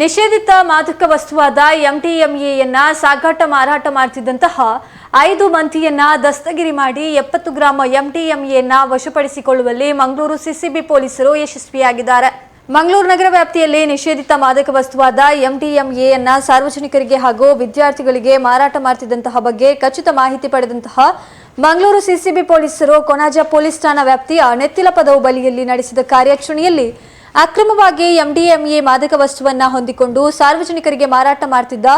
ನಿಷೇಧಿತ ಮಾದಕ ವಸ್ತುವಾದ ಎಂಟಿಎಂಎಯನ್ನ ಸಾಗಾಟ ಮಾರಾಟ ಮಾಡ್ತಿದ್ದಂತಹ ಐದು ಮಂದಿಯನ್ನ ದಸ್ತಗಿರಿ ಮಾಡಿ ಎಪ್ಪತ್ತು ಗ್ರಾಂ ಎಂಟಿಎಂಎಯನ್ನ ವಶಪಡಿಸಿಕೊಳ್ಳುವಲ್ಲಿ ಮಂಗಳೂರು ಸಿಸಿಬಿ ಪೊಲೀಸರು ಯಶಸ್ವಿಯಾಗಿದ್ದಾರೆ. ಮಂಗಳೂರು ನಗರ ವ್ಯಾಪ್ತಿಯಲ್ಲಿ ನಿಷೇಧಿತ ಮಾದಕ ವಸ್ತುವಾದ ಎಂಟಿಎಂಎಯನ್ನ ಸಾರ್ವಜನಿಕರಿಗೆ ಹಾಗೂ ವಿದ್ಯಾರ್ಥಿಗಳಿಗೆ ಮಾರಾಟ ಮಾಡ್ತಿದ್ದಂತಹ ಬಗ್ಗೆ ಖಚಿತ ಮಾಹಿತಿ ಪಡೆದಂತಹ ಮಂಗಳೂರು ಸಿಸಿಬಿ ಪೊಲೀಸರು ಕೊನಾಜ ಪೊಲೀಸ್ ಠಾಣಾ ವ್ಯಾಪ್ತಿಯ ನೆತ್ತಿಲ ಪದವು ಬಳಿಯಲ್ಲಿ ನಡೆಸಿದ ಕಾರ್ಯಾಚರಣೆಯಲ್ಲಿ ಅಕ್ರಮವಾಗಿ ಎಂಡಿಎಂಎ ಮಾದಕ ವಸ್ತುವನ್ನ ಹೊಂದಿಕೊಂಡು ಸಾರ್ವಜನಿಕರಿಗೆ ಮಾರಾಟ ಮಾಡ್ತಿದ್ದ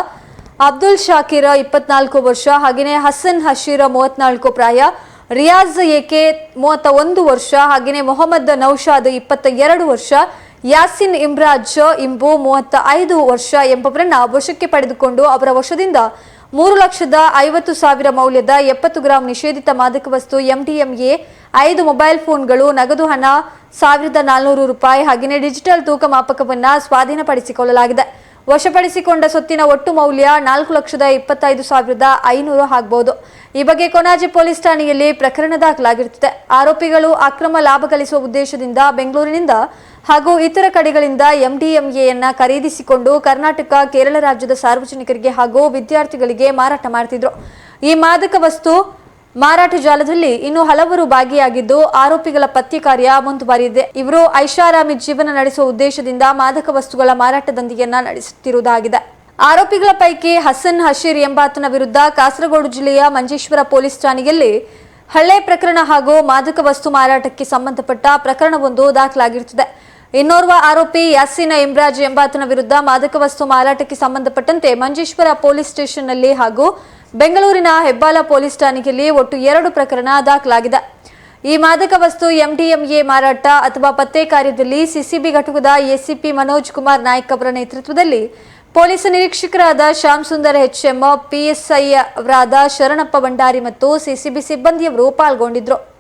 ಅಬ್ದುಲ್ ಶಾಕಿರ ಇಪ್ಪತ್ನಾಲ್ಕು ವರ್ಷ ಹಾಗೆಯೇ ಹಸನ್ ಹಶೀರ ಮೂವತ್ನಾಲ್ಕು ಪ್ರಾಯ, ರಿಯಾಜ್ ಏಕೆ ಮೂವತ್ತ ಒಂದು ವರ್ಷ ಹಾಗೆಯೇ ಮೊಹಮ್ಮದ್ ನೌಶಾದ್ ಇಪ್ಪತ್ತ ಎರಡು ವರ್ಷ, ಯಾಸಿನ್ ಇಮ್ರಾಜ್ ಇಂಬು ಮೂವತ್ತ ಐದು ವರ್ಷ ಎಂಬವರನ್ನ ವಶಕ್ಕೆ ಪಡೆದುಕೊಂಡು ಅವರ ವಶದಿಂದ ಮೂರು ಲಕ್ಷದ ಐವತ್ತು ಸಾವಿರ ಮೌಲ್ಯದ ಎಪ್ಪತ್ತು ಗ್ರಾಂ ನಿಷೇಧಿತ ಮಾದಕ ವಸ್ತು ಎಂಡಿಎಂಎ ಐದು ಮೊಬೈಲ್ ಫೋನ್ಗಳು, ನಗದು ಹಣ ಸಾವಿರದ ನಾಲ್ನೂರು ರೂಪಾಯಿ ಹಾಗೆಯೇ ಡಿಜಿಟಲ್ ತೂಕ ಮಾಪಕವನ್ನ ಸ್ವಾಧೀನಪಡಿಸಿಕೊಳ್ಳಲಾಗಿದೆ. ವಶಪಡಿಸಿಕೊಂಡ ಸೊತ್ತಿನ ಒಟ್ಟು ಮೌಲ್ಯ ನಾಲ್ಕು ಲಕ್ಷದ ಇಪ್ಪತ್ತೈದು ಸಾವಿರದ ಐನೂರು ಆಗಬಹುದು ಈ ಬಗ್ಗೆ ಕೊನಾಜೆ ಪೊಲೀಸ್ ಠಾಣೆಯಲ್ಲಿ ಪ್ರಕರಣ ದಾಖಲಾಗಿರುತ್ತದೆ. ಆರೋಪಿಗಳು ಅಕ್ರಮ ಲಾಭ ಗಳಿಸುವ ಉದ್ದೇಶದಿಂದ ಬೆಂಗಳೂರಿನಿಂದ ಹಾಗೂ ಇತರ ಕಡೆಗಳಿಂದ ಎಂಡಿಎಂಎಯನ್ನ ಖರೀದಿಸಿಕೊಂಡು ಕರ್ನಾಟಕ, ಕೇರಳ ರಾಜ್ಯದ ಸಾರ್ವಜನಿಕರಿಗೆ ಹಾಗೂ ವಿದ್ಯಾರ್ಥಿಗಳಿಗೆ ಮಾರಾಟ ಮಾಡ್ತಿದ್ರು. ಈ ಮಾದಕ ವಸ್ತು ಮಾರಾಟ ಜಾಲದಲ್ಲಿ ಇನ್ನು ಹಲವರು ಭಾಗಿಯಾಗಿದ್ದು ಆರೋಪಿಗಳ ಪತ್ತೆ ಕಾರ್ಯ ಮುಂದುವರಿದಿದೆ. ಇವರು ಐಷಾರಾಮಿ ಜೀವನ ನಡೆಸುವ ಉದ್ದೇಶದಿಂದ ಮಾದಕ ವಸ್ತುಗಳ ಮಾರಾಟ ನಡೆಸುತ್ತಿರುವುದಾಗಿದೆ. ಆರೋಪಿಗಳ ಪೈಕಿ ಹಸನ್ ಹಶೀರ್ ಎಂಬಾತನ ವಿರುದ್ಧ ಕಾಸರಗೋಡು ಜಿಲ್ಲೆಯ ಮಂಜೇಶ್ವರ ಪೊಲೀಸ್ ಠಾಣೆಯಲ್ಲಿ ಹಳ್ಳೆ ಪ್ರಕರಣ ಹಾಗೂ ಮಾದಕ ವಸ್ತು ಮಾರಾಟಕ್ಕೆ ಸಂಬಂಧಪಟ್ಟ ಪ್ರಕರಣವೊಂದು ದಾಖಲಾಗಿರುತ್ತದೆ. ಇನ್ನೋರ್ವ ಆರೋಪಿ ಯಾಸೀನ ಇಮ್ರಾಜ್ ಎಂಬಾತನ ವಿರುದ್ಧ ಮಾದಕ ವಸ್ತು ಮಾರಾಟಕ್ಕೆ ಸಂಬಂಧಪಟ್ಟಂತೆ ಮಂಜೇಶ್ವರ ಪೊಲೀಸ್ ಸ್ಟೇಷನ್ನಲ್ಲಿ ಹಾಗೂ ಬೆಂಗಳೂರಿನ ಹೆಬ್ಬಾಲ ಪೊಲೀಸ್ ಠಾಣೆಯಲ್ಲಿ ಒಟ್ಟು ಎರಡು ಪ್ರಕರಣ ದಾಖಲಾಗಿದೆ. ಈ ಮಾದಕ ವಸ್ತು ಎಂಡಿಎಂಎ ಮಾರಾಟ ಅಥವಾ ಪತ್ತೆ ಕಾರ್ಯದಲ್ಲಿ ಸಿಸಿಬಿ ಘಟಕದ ಎಸಿಪಿ ಮನೋಜ್ ಕುಮಾರ್ ನಾಯ್ಕ್ ಅವರ ನೇತೃತ್ವದಲ್ಲಿ ಪೊಲೀಸ್ ನಿರೀಕ್ಷಕರಾದ ಶ್ಯಾಮ್ ಸುಂದರ್ ಎಚ್ಎಂ, ಪಿಎಸ್ಐ ಅವರಾದ ಶರಣಪ್ಪ ಭಂಡಾರಿ ಮತ್ತು ಸಿಸಿಬಿ ಸಿಬ್ಬಂದಿಯವರು ಪಾಲ್ಗೊಂಡಿದ್ರು.